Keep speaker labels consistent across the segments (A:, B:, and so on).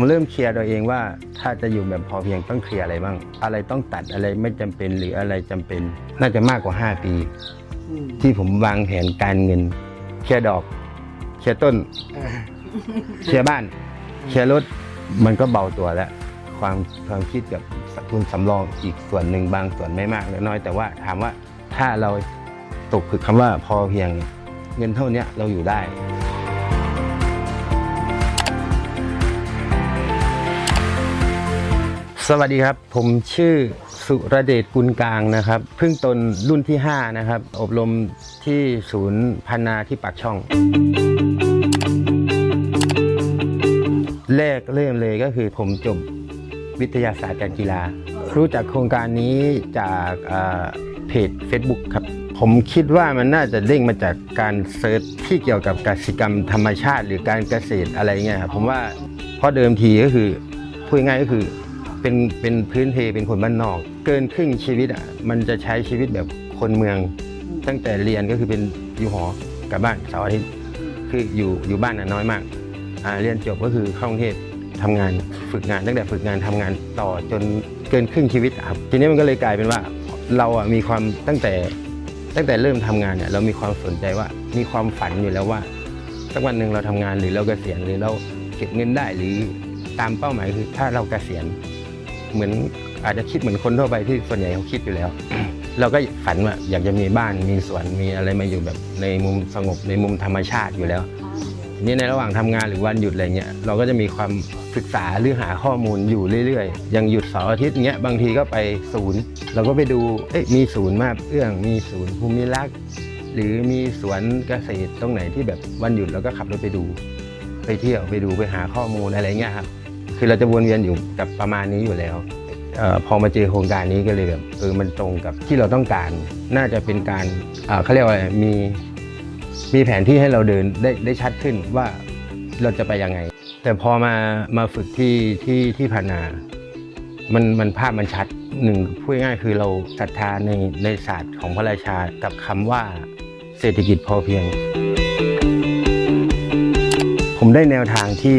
A: ผมเริ่มเคลียร์ตัวเองว่า ถ้าจะอยู่แบบพอเพียงต้องเคลียร์อะไรบ้าง อะไรต้องตัดอะไรไม่จำเป็นหรืออะไรจำเป็น น่าจะมากกว่า 5 ปี
B: อืม
A: ที่ผมวางแผนการเงิน เคลียร์ดอก เคลียร์ต้น
B: อ่า
A: เคลียร์บ้าน เคลียร์รถ มันก็เบาตัวแล้ว ความความคิดกับทุนสำรองอีกส่วนหนึ่งบางส่วนไม่มากและน้อยแต่ว่าถามว่าถ้าเราตกคือคำว่าพอเพียงเงินเท่าเนี้ยเราอยู่ได้ สวัสดีครับ ผมชื่อสุรเดชกุลกลางนะครับเพิ่งตนรุ่นที่ 5 นะครับ อบรมที่ศูนย์พันนาที่ปากช่อง แรกเริ่มเลยก็คือผมจบวิทยาศาสตร์การกีฬา รู้จักโครงการนี้จากเพจ Facebook ครับ ผมคิดว่ามันน่าจะเด้งมาจากการเซิร์ชที่เกี่ยวกับกสิกรรมธรรมชาติ หรือการเกษตรอะไรเงี้ยครับผมว่าเพราะเดิมทีก็คือพูดง่ายก็คือ เป็นเป็นพื้นเพเป็นคนบ้านนอก เกินครึ่งชีวิตอะมันจะใช้ชีวิตแบบคนเมือง ตั้งแต่เรียนก็คือเป็นอยู่หอกลับบ้านเสาร์อาทิตย์คืออยู่อยู่บ้านน่ะน้อยมากอ่าเรียนจบก็คือเข้ากรุงเทพทำงานฝึกงานตั้งแต่ฝึกงานทำงานต่อจนเกินครึ่งชีวิตอะครับทีนี้มันก็เลยกลายเป็นว่าเราอะมีความตั้งแต่ตั้งแต่เริ่มทำงานเนี่ยเรามีความสนใจว่ามีความฝันอยู่แล้วว่าสักวันหนึ่งเราทำงานหรือเราเกษียณหรือเราเก็บเงินได้หรือตามเป้าหมายคือถ้าเราเกษียณ เหมือนอาจจะคิดเหมือนคนทั่วไปที่ส่วนใหญ่เขาคิดอยู่แล้ว เราก็ฝันว่าอยากจะมีบ้านมีสวนมีอะไรมาอยู่แบบในมุมสงบในมุมธรรมชาติอยู่แล้วนี้ในระหว่างทำงานหรือวันหยุดอะไรเงี้ยเราก็จะมีความศึกษาหรือหาข้อมูลอยู่เรื่อยๆอย่างหยุดเสาร์อาทิตย์เงี้ยบางทีก็ไปศูนย์ เราก็ไปดูเอ๊ะมีศูนย์มาเอื้อง มีศูนย์ภูมิรักษ์หรือมีสวนเกษตรตรงไหนที่แบบวันหยุดเราก็ขับรถไปดู ไปเที่ยวไปดูไปหาข้อมูลอะไรเงี้ยครับ คือเราจะวนเวียนอยู่กับประมาณนี้อยู่แล้วออพอมาเจอโครงการนี้ก็เลยแบบเออมันตรงกับที่เราต้องการ น่าจะเป็นการเอ่อเขาเรียกว่ามีมีแผนที่ให้เราเดินได้ได้ชัดขึ้นว่าเราจะไปยังไง แต่พอมามาฝึกที่ที่ที่พานา มันมันภาพมันชัดหนึ่งพูดง่ายคือเราศรัทธาในในศาสตร์ของพระราชากับคำว่าเศรษฐกิจพอเพียง ผมได้แนวทางที่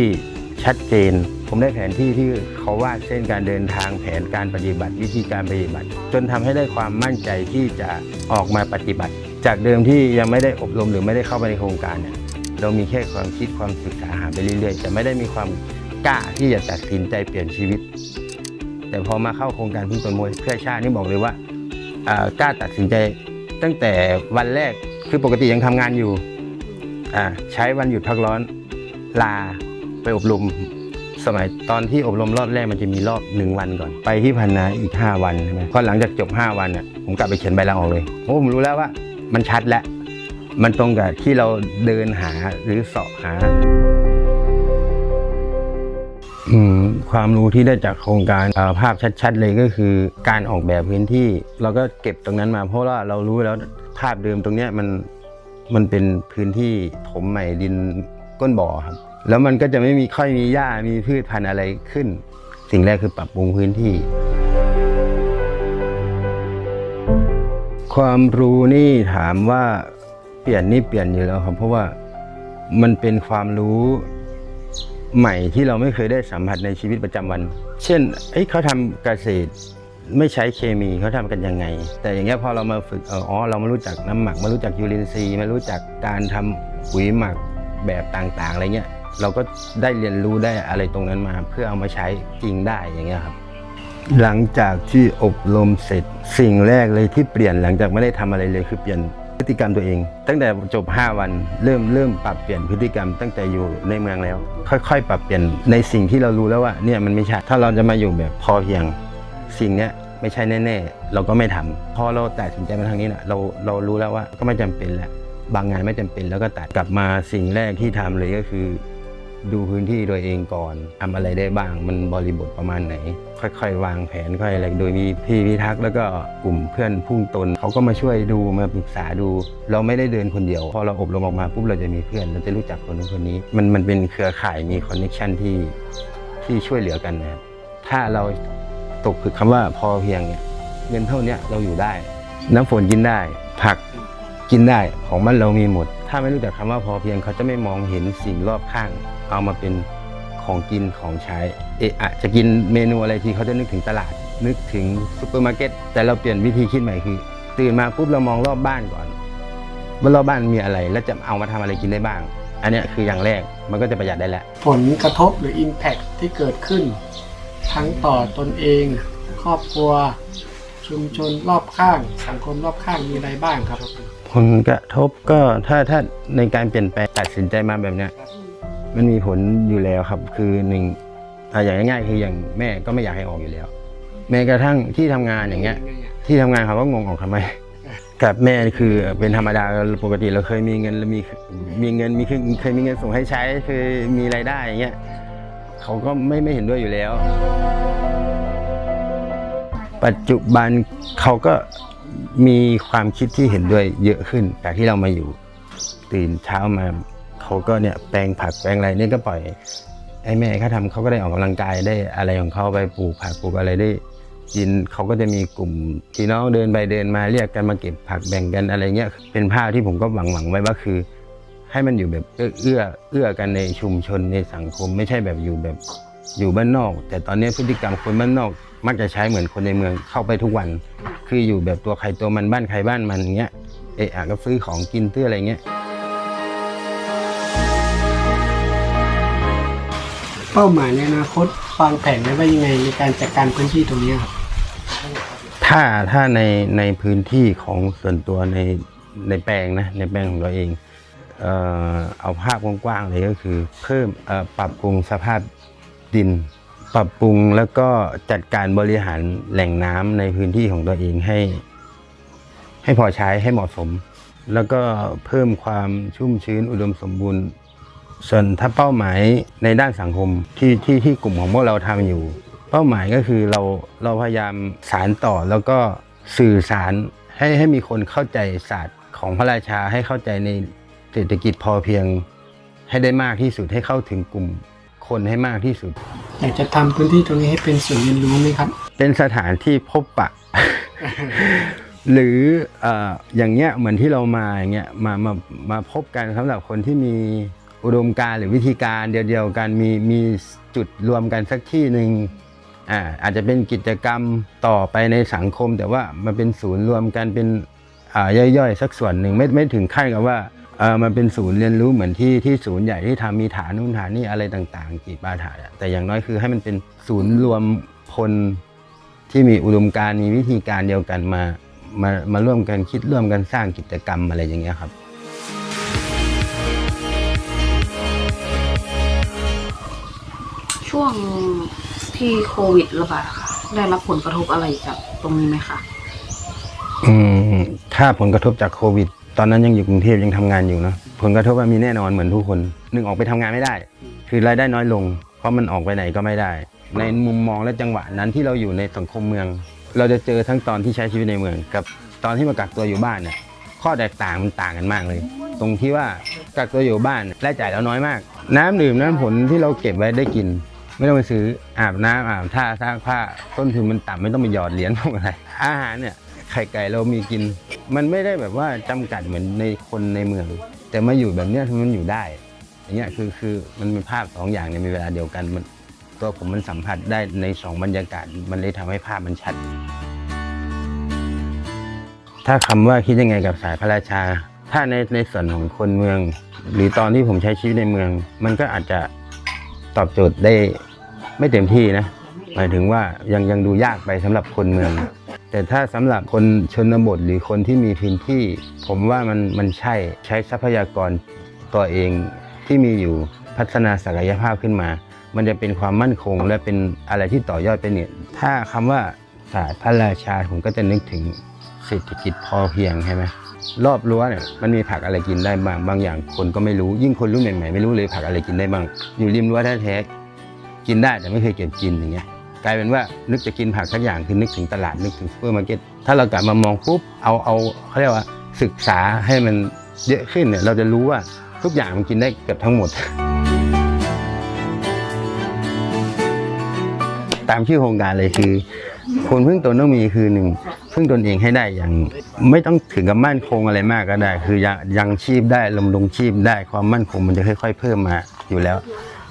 A: ชัดเจน ผมได้แผนที่ที่เขาวาดเส้นการเดินทางแผนการปฏิบัติ วิธีการปฏิบัติ จนทำให้ได้ความมั่นใจที่จะออกมาปฏิบัติ จากเดิมที่ยังไม่ได้อบรมหรือไม่ได้เข้าไปในโครงการเนี่ยเรามีแค่ความคิดความศึกษาหาไปเรื่อยๆแต่ไม่ได้มีความกล้าที่จะตัดสินใจเปลี่ยนชีวิต แต่พอมาเข้าโครงการพึ่งตนมวยเพื่อชาตินี่บอกเลยว่ากล้าตัดสินใจตั้งแต่วันแรกคือปกติยังทำงานอยู่ใช้วันหยุดพักร้อนลาไปอบรม สมัยตอนที่อบรมรอบแรกมันจะมีรอบหนึ่งวันก่อน ไปที่พันนาอีก 5 วันใช่ไหมพอหลังจากจบ 5 วันเนี่ยผมกลับไปเขียนใบลาออกเลยเพราะผมรู้แล้วว่า มันชัดแล้ว มันตรงกับที่เราเดินหาหรือเสาะหาความรู้ที่ได้จากโครงการภาพชัด ๆ เลยก็คือ การออกแบบพื้นที่ เราก็เก็บตรงนั้นมาเพราะว่าเรารู้แล้วภาพเดิมตรงเนี้ยมันมันเป็นพื้นที่ถมใหม่ดินก้นบ่อครับ แล้วมันก็จะไม่มีค่อยมีหญ้ามีพืชพันธุ์อะไรขึ้น สิ่งแรกคือปรับปรุงพื้นที่ ความรู้นี่ถามว่าเปลี่ยนนี่เปลี่ยนอยู่แล้วครับ เพราะว่ามันเป็นความรู้ใหม่ที่เราไม่เคยได้สัมผัสในชีวิตประจำวัน เช่นเอ้เขาทำเกษตรไม่ใช้เคมีเขาทำกันยังไง แต่อย่างเงี้ยพอเรามาฝึกเอออ๋อเรามารู้จักน้ำหมักมารู้จักยูรินทรีมารู้จักการทำปุ๋ยหมักแบบต่างๆอะไรเงี้ย เราก็ได้เรียนรู้ได้อะไรตรงนั้นมา เพื่อเอามาใช้จริงได้อย่างเงี้ยครับ หลังจากที่อบรมเสร็จสิ่งแรกเลยที่เปลี่ยนหลังจากไม่ได้ทำอะไรเลยคือเปลี่ยนพฤติกรรมตัวเอง ตั้งแต่จบ 5 วันเริ่มเริ่มปรับเปลี่ยนพฤติกรรมตั้งแต่อยู่ในเมืองแล้ว ค่อยๆ ปรับเปลี่ยนในสิ่งที่เรารู้แล้วว่าเนี่ยมันไม่ใช่ถ้าเราจะมาอยู่แบบพอเพียงสิ่งเนี้ยไม่ใช่แน่ๆ เราก็ไม่ทำพอเราตัดสินใจมาทางนี้นะเราเรารู้แล้วว่าก็ไม่จำเป็นแล้วบางงานไม่จำเป็นแล้วก็ตัดกลับมาสิ่งแรกที่ทำเลยก็คือ ดูพื้นที่ตัวเองก่อนทำอะไรได้บ้างมันบริบทประมาณไหน ค่อยๆ วางแผนค่อยอะไรโดยมีพี่พิทักษ์แล้วก็กลุ่มเพื่อนพุ่งตนเขาก็มาช่วยดูมาปรึกษาดู เราไม่ได้เดินคนเดียว พอเราอบรมออกมาปุ๊บเราจะมีเพื่อนเราจะรู้จักคนนู้นคนนี้ มันมันเป็นเครือข่ายมีคอนเนคชันที่ที่ช่วยเหลือกันนะครับถ้าเราตกคือคำว่าพอเพียงเนี่ยเงินเท่านี้เราอยู่ได้ น้ำฝนกินได้ ผัก กินได้ของมันเรามีหมด ถ้าไม่รู้จักคำว่าพอเพียงเขาจะไม่มองเห็นสิ่งรอบข้าง เอามาเป็นของกินของใช้ เอะอะจะกินเมนูอะไรทีเขาจะนึกถึงตลาด นึกถึงซูเปอร์มาร์เก็ตแต่เราเปลี่ยนวิธีคิดใหม่คือ ตื่นมาปุ๊บเรามองรอบบ้านก่อน ว่ารอบบ้านมีอะไร แล้วจะเอามาทำอะไรกินได้บ้าง อันนี้คืออย่างแรกมันก็จะประหยัดได้แล้ว
B: ผลกระทบหรือ Impact ที่เกิดขึ้น ทั้งต่อตนเอง ครอบครัว ชุมชนรอบข้าง สังคมรอบข้างมีอะไรบ้างครับ
A: ผลกระทบก็ถ้าถ้าในการเปลี่ยนแปลงตัดสินใจมาแบบเนี้ยมันมีผลอยู่แล้วครับ คือหนึ่งอะอย่างง่ายๆคืออย่างแม่ก็ไม่อยากให้ออกอยู่แล้ว แม้กระทั่งที่ทำงานอย่างเงี้ย ที่ทำงานเขาก็งงออกทำไม กับแม่คือเป็นธรรมดาปกติเราเคยมีเงินมีมีเงินมีคือเคยมีเงินส่งให้ใช้เคยมีรายได้อย่างเงี้ยเขาก็ไม่ไม่เห็นด้วยอยู่แล้ว ปัจจุบันเขาก็ มีความคิดที่เห็นด้วยเยอะขึ้นจากที่เรามาอยู่ ตื่นเช้ามาเขาก็เนี่ยแปลงผักแปลงอะไรเนี่ยก็ปล่อยไอ้แม่เขาทำเขาก็ได้ออกกำลังกายได้อะไรของเขาไปปลูกผักปลูกอะไรได้กินเขาก็จะมีกลุ่มพี่น้องเดินไปเดินมาเรียกกันมาเก็บผักแบ่งกันอะไรเงี้ยเป็นภาพที่ผมก็หวังหวังไว้ว่าคือ ให้มันอยู่แบบเอื้อเอื้อเอื้อกันในชุมชนในสังคมไม่ใช่แบบอยู่แบบ อยู่บ้านนอก แต่ตอนนี้พฤติกรรมคนบ้านนอก มักจะใช้เหมือนคนในเมืองเข้าไปทุกวัน คืออยู่แบบตัวใครตัวมันบ้านใครบ้านมันเงี้ยเอะอะก็ซื้อของกินซื้ออะไรเงี้ย
B: เป้าหมายในอนาคตวางแผนไว้ว่ายังไงในการจัดการพื้นที่ตรงนี้ครับ
A: ถ้าถ้าในในพื้นที่ของส่วนตัวในในแปลงนะในแปลงของเราเองเอ่อเอาภาพกว้างๆเลยก็คือ เพิ่มเอ่อปรับปรุงสภาพ ดิน ปรับปรุงแล้วก็จัดการบริหารแหล่งน้ำในพื้นที่ของตัวเองให้ ให้พอใช้ให้เหมาะสม แล้วก็เพิ่มความชุ่มชื้นอุดมสมบูรณ์ ส่วนถ้าเป้าหมายในด้านสังคมที่ที่ที่กลุ่มของพวกเราทำอยู่ เป้าหมายก็คือเราเราพยายามสารต่อแล้วก็สื่อสารให้ให้มีคนเข้าใจศาสตร์ของพระราชาให้เข้าใจในเศรษฐกิจพอเพียงให้ได้มากที่สุดให้เข้าถึงกลุ่ม คนให้มากที่สุด
B: อยากจะทำพื้นที่ตรงนี้ให้เป็นศูนย์เรียนรู้ไหมครับ
A: เป็นสถานที่พบปะ หรือเอ่ออย่างเงี้ยเหมือนที่เรามาอย่างเงี้ยมามามาพบกันสำหรับคนที่มีอุดมการณ์หรือวิธีการเดียวๆกันมีมีจุดรวมกันสักที่หนึ่งอ่าอาจจะเป็นกิจกรรมต่อไปในสังคม แต่ว่ามันเป็นศูนย์รวมกันเป็นอ่าย่อยๆ สักส่วนหนึ่งไม่ไม่ถึงขั้นกับว่าเออ มันเป็นศูนย์เรียนรู้เหมือนที่ที่ศูนย์ใหญ่ที่ทำมีฐานนู่นฐานนี่อะไรต่างๆกีปาถาอะแต่อย่างน้อยคือให้มันเป็นศูนย์รวมพลที่มีอุดมการณ์มีวิธีการเดียวกันมามามาร่วมกันคิดร่วมกันสร้างกิจกรรมอะไรอย่างเงี้ยครับ
C: ช่วงที่โควิดระบาดอะค่ะ ได้รับผลกระทบอะไรจากตรงนี้ไหมคะ
A: อืมถ้าผลกระทบจากโควิด ตอนนั้นยังอยู่กรุงเทพยังทำงานอยู่เนอะผลกระทบมันมีแน่นอนเหมือนทุกคนหนึ่งออกไปทำงานไม่ได้ คือรายได้น้อยลง เพราะมันออกไปไหนก็ไม่ได้ ในมุมมองและจังหวะนั้นที่เราอยู่ในสังคมเมือง เราจะเจอทั้งตอนที่ใช้ชีวิตในเมือง กับตอนที่มากักตัวอยู่บ้านเนี่ยข้อแตกต่างมันต่างกันมากเลย ตรงที่ว่ากักตัวอยู่บ้านรายจ่ายเราน้อยมาก น้ำดื่มน้ำผลที่เราเก็บไว้ได้กิน ไม่ต้องไปซื้ออาบน้ำอาบท่าซักผ้าต้นทุนมันต่ำไม่ต้องไปหยอดเหรียญพวกอะไรอาหารเนี่ย ไข่ไก่เรามีกิน มันไม่ได้แบบว่าจำกัดเหมือนในคนในเมือง แต่มาอยู่แบบเนี้ยมันอยู่ได้อย่างเงี้ยคือคือมันเป็นภาพสองอย่างในเวลาเดียวกันมันตัวผมมันสัมผัสได้ในสองบรรยากาศ มันเลยทำให้ภาพมันชัด ถ้าคำว่าคิดยังไงกับสายพระราชา ถ้าในในส่วนของคนเมือง หรือตอนที่ผมใช้ชีวิตในเมือง มันก็อาจจะตอบโจทย์ได้ไม่เต็มที่นะ หมายถึงว่ายังยังดูยากไปสำหรับคนเมือง แต่ถ้าสำหรับคนชนบทหรือคนที่มีพื้นที่ ผมว่ามันมันใช่ใช้ทรัพยากรตัวเองที่มีอยู่พัฒนาศักยภาพขึ้นมา มันจะเป็นความมั่นคงและเป็นอะไรที่ต่อยอดไปเนี่ยถ้าคำว่าศาสตร์พระราชาผมก็จะนึกถึงเศรษฐกิจพอเพียงใช่ไหมรอบรั้วเนี่ยมันมีผักอะไรกินได้บ้างบางอย่างคนก็ไม่รู้ยิ่งคนรุ่นใหม่ๆไม่รู้เลยผักอะไรกินได้บ้าง อยู่ริมรั้วแท้ๆกินได้แต่ไม่เคยเก็บกินอย่างเงี้ย กลายเป็นว่านึกจะกินผักสักอย่างคือนึกถึงตลาดนึกถึงซูเปอร์มาร์เก็ตถ้าเรากลับมามองปุ๊บเอาเอาเขาเรียกว่าศึกษาให้มันเยอะขึ้นเนี่ยเราจะรู้ว่าทุกอย่างมันกินได้เกือบทั้งหมด ตามชื่อโครงการเลยคือคนพึ่งตนต้องมีคือหนึ่งพึ่งตนเองให้ได้อย่างไม่ต้องถึงกับมั่นคงอะไรมากก็ได้ คือยังยังชีพได้ลมลงชีพได้ความมั่นคงมันจะค่อย ๆ เพิ่มมาอยู่แล้ว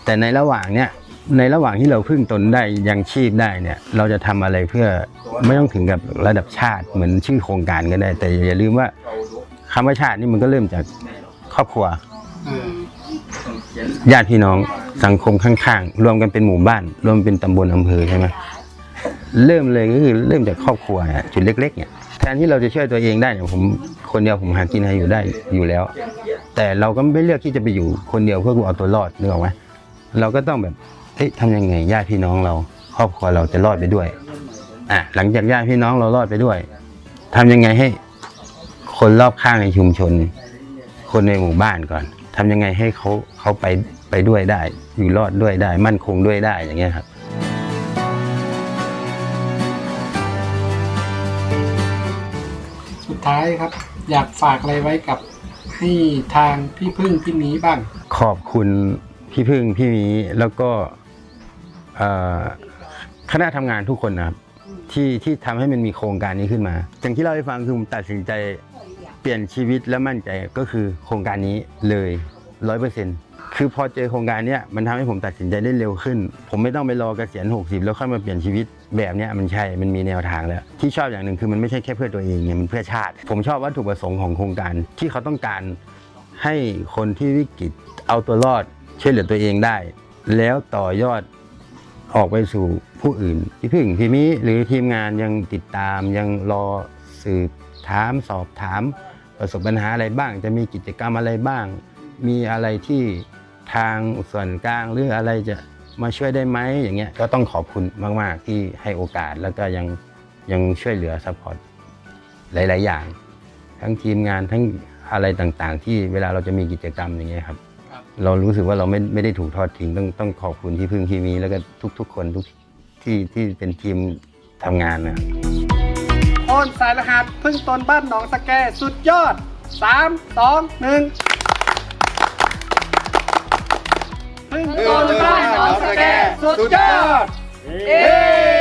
A: แต่ในระหว่างเนี้ย ในระหว่างที่เราพึ่งตนได้ยังชีพได้เนี่ย เราจะทำอะไรเพื่อไม่ต้องถึงกับระดับชาติเหมือนชื่อโครงการก็ได้ แต่อย่าลืมว่าคำว่าชาตินี่มันก็เริ่มจากครอบครัวญาติพี่น้องสังคมข้างๆ รวมกันเป็นหมู่บ้าน รวมเป็นตำบลอำเภอใช่ไหมเริ่มเลยก็คือเริ่มจากครอบครัวจุดเล็ก ๆ เนี่ยแทนที่เราจะช่วยตัวเองได้เนี่ยผมคนเดียวผมหากินให้อยู่ได้อยู่แล้ว แต่เราก็ไม่เลือกที่จะไปอยู่คนเดียวเพื่อเอาตัวรอดนึกออกไหมเราก็ต้องแบบ เฮ้ยทำยังไงญาติพี่น้องเรา ครอบครัวเราจะรอดไปด้วยอะหลังจากญาติพี่น้องเรารอดไปด้วยทำยังไงให้ คนรอบข้างในชุมชน คนในหมู่บ้านก่อนทำยังไงให้เขาเขาไปไปด้วยได้ อยู่รอดด้วยได้ มั่นคงด้วยได้อย่างเงี้ยครับ
B: สุดท้ายครับ อยากฝากอะไรไว้กับให้ทางพี่พึ่งพี่หมีบ้าง
A: ขอบคุณพี่พึ่งพี่หมีแล้วก็เอ่อ คณะทำงานทุกคนนะครับที่ที่ทำให้มันมีโครงการนี้ขึ้นมา อย่างที่เล่าให้ฟังคือผมตัดสินใจเปลี่ยนชีวิตและมั่นใจก็คือโครงการนี้เลยร้อยเปอร์เซ็นต์คือพอเจอโครงการเนี้ยมันทำให้ผมตัดสินใจได้เร็วขึ้น ผมไม่ต้องไปรอเกษียณ 60 แล้วค่อยมาเปลี่ยนชีวิตแบบเนี้ยมันใช่ มันมีแนวทางแล้ว ที่ชอบอย่างหนึ่งคือมันไม่ใช่แค่เพื่อตัวเองไงมันเพื่อชาติ ผมชอบวัตถุประสงค์ของโครงการที่เขาต้องการให้คนที่วิกฤตเอาตัวรอดช่วยเหลือตัวเองได้ แล้วต่อยอด ออกไปสู่ผู้อื่นพี่พึ่งพี่มิหรือทีมงานยังติดตามยังรอสืบถามสอบถาม ประสบปัญหาอะไรบ้าง จะมีกิจกรรมอะไรบ้าง มีอะไรที่ทางส่วนกลางหรืออะไรจะมาช่วยได้ไหมอย่างเงี้ยก็ต้องขอบคุณมาก ๆ ที่ให้โอกาสแล้วก็ยังยังช่วยเหลือซัพพอร์ตหลาย ๆ อย่าง ทั้งทีมงานทั้งอะไรต่างๆ ที่เวลาเราจะมีกิจกรรมอย่างเงี้ย
B: ครับ
A: เรารู้สึกว่าเราไม่ไม่ได้ถูกทอดทิ้งต้องต้องขอบคุณที่พึ่งที่มี แล้วก็ทุก ๆ คนทุกที่ที่เป็นทีมทำงานนะครับ
B: โอนสายรหัสพึ่งตนบ้านหนองสแกสุดยอด 3 2 1พึ่งตนบ้านหนองสแกสุดยอดเย้